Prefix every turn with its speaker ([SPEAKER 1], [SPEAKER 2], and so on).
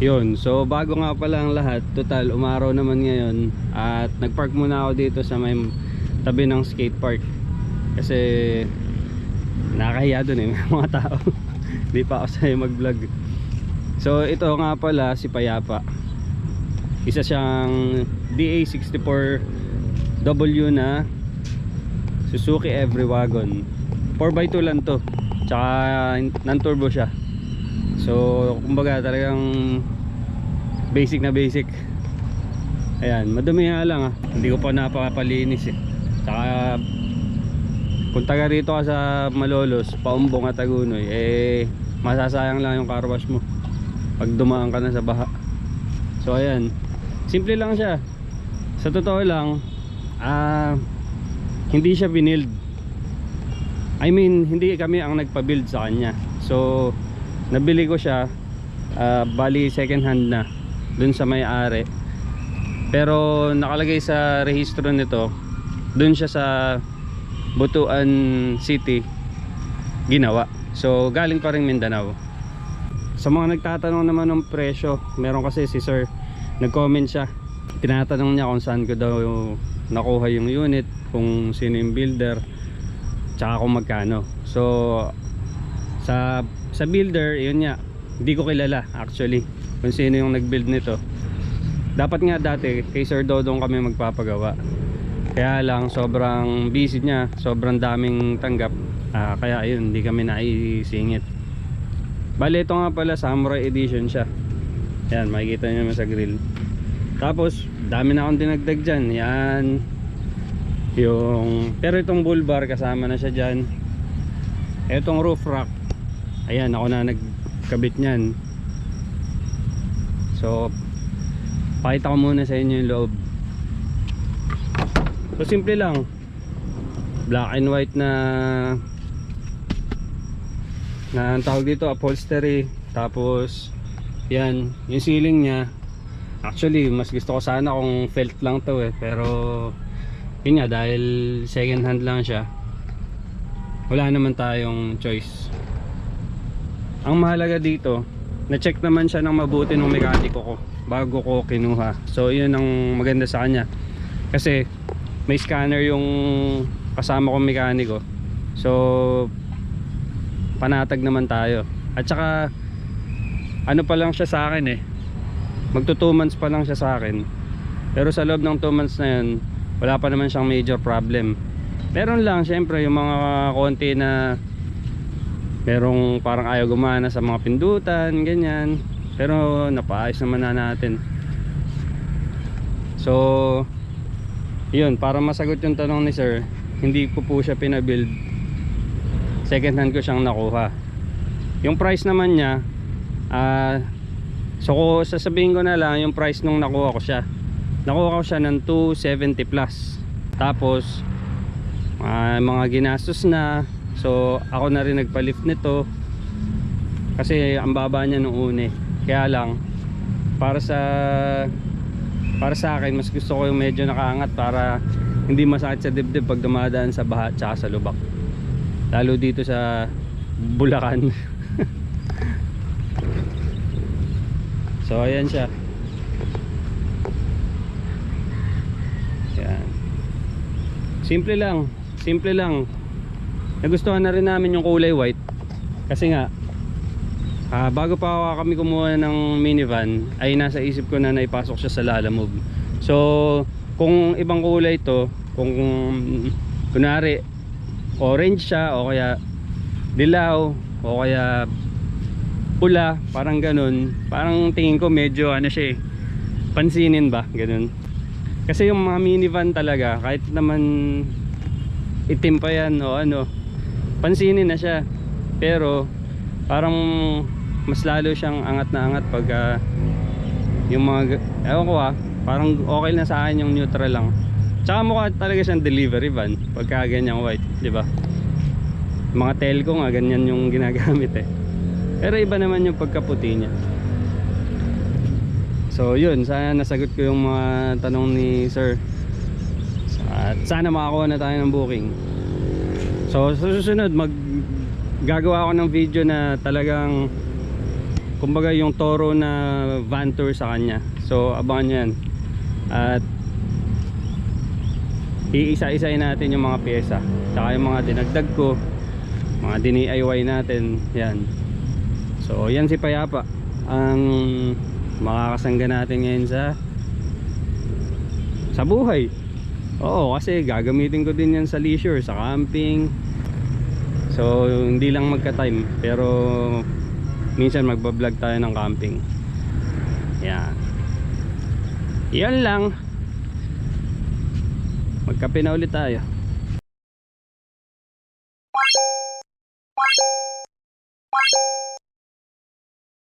[SPEAKER 1] Yun, so bago nga pala ang lahat, total umaraw naman ngayon at nagpark muna ako dito sa may tabi ng skate park. Kasi nakakahiya dun eh, may mga tao. Hindi pa ako sanay mag-vlog. So ito nga pala si Payapa. Isa siyang DA64W na Suzuki Every Wagon. 4x2 lang to. Tsaka non-turbo siya. So, kumbaga talagang basic na basic. Ayan, madumi nga lang ah. Hindi ko pa napapalinis eh. Saka kung taga rito ka sa Malolos, Paumbong at Tagunoy, eh masasayang lang yung car wash mo pag dumaan ka na sa baha. So ayan, simple lang siya. Sa totoo lang, ah hindi siya binild. I mean, hindi kami ang nagpa-build sa kanya. So, nabili ko siya ah, bali second hand na dun sa may-ari. Pero nakalagay sa rehistro nito dun siya sa Butuan City ginawa. So galing pa rin Mindanao. Sa mga nagtatanong naman ng presyo meron kasi si sir nag-comment siya. Tinatanong niya kung saan ko daw nakuha yung unit kung sino yung builder tsaka kung magkano. So sa sa builder yun nga. Hindi ko kilala actually kung sino yung nag-build nito. Dapat nga dati kay Sir Dodong kami magpapagawa. Kaya lang sobrang busy niya sobrang daming tanggap. Ah, kaya yun hindi kami naisingit. Bali ito nga pala samurai edition siya. Yan makikita nyo naman sa grill. Tapos dami na akong dinagdag dyan. Yan. Yung pero itong bull bar kasama na siya dyan. Etong roof rack ayan ako na nagkabit nyan so pakita ko muna sa inyo yung loob. So simple lang. Black and white na na ang tawag dito? Upholstery. Tapos yan yung ceiling niya. Actually mas gusto ko sana kung felt lang to eh. Pero yun nga dahil second hand lang siya wala naman tayong choice ang mahalaga dito na-check naman siya ng mabuti ng mekaniko ko bago ko kinuha. So yun ang maganda sa kanya. Kasi may scanner yung kasama kong mekaniko. So panatag naman tayo. At saka ano pa lang siya sa akin eh. Magto 2 months pa lang siya sa akin. Pero sa loob ng 2 months na yun wala pa naman siyang major problem. Meron lang syempre yung mga konti na merong parang ayaw gumana sa mga pindutan ganyan. Pero napaayos naman na natin. So yun para masagot yung tanong ni sir hindi ko po siya pinabuild. Second hand ko siyang nakuha. Yung price naman niya ah so ko sasabihin ko na lang yung price nung nakuha ko siya. Nakuha ko siya ng 270 plus. Tapos ah, mga ginastos na so ako na rin nagpa-lift nito kasi ang baba niya nung une kaya lang para sa para sa akin mas gusto ko yung medyo nakaangat para hindi masakit sa dibdib pag dumadaan sa baha tsaka sa lubak. Lalo dito sa Bulacan. So ayan siya. Yan simple lang simple lang nagustuhan na rin namin yung kulay white. Kasi nga ah, bago pa kami kumuha ng minivan ay nasa isip ko na naipasok siya sa Lalamove. So kung ibang kulay to kung kunari orange siya o kaya dilaw o kaya pula parang ganun. Parang tingin ko medyo ano siya eh pansinin ba? Ganun. Kasi yung mga minivan talaga kahit naman itim pa yan o ano pansinin na siya. Pero parang mas lalo siyang angat na angat pag ah, yung mga ewan ko ah parang okay na sa akin yung neutral lang. Tsaka mukha talaga siyang delivery van pagka ganyang white di ba? Mga telco nga ganyan yung ginagamit eh. Pero iba naman yung pagkaputi niya. So yun sana nasagot ko yung mga tanong ni sir. At sana makakuha na tayo ng booking so sa susunod mag gagawa ako ng video na talagang kumbaga yung Toro na van tour sa kanya. So abangan nyo yan. At iisa-isayin natin yung mga pyesa. Tsaka yung mga dinagdag ko mga dini-IY natin yan. So yan si Payapa. Ang makakasangga natin ngayon sa sa buhay oo kasi gagamitin ko din yan sa leisure sa camping. So hindi lang magka time pero minsan magbablog tayo ng camping. Yan. Yan lang. Magkape na ulit tayo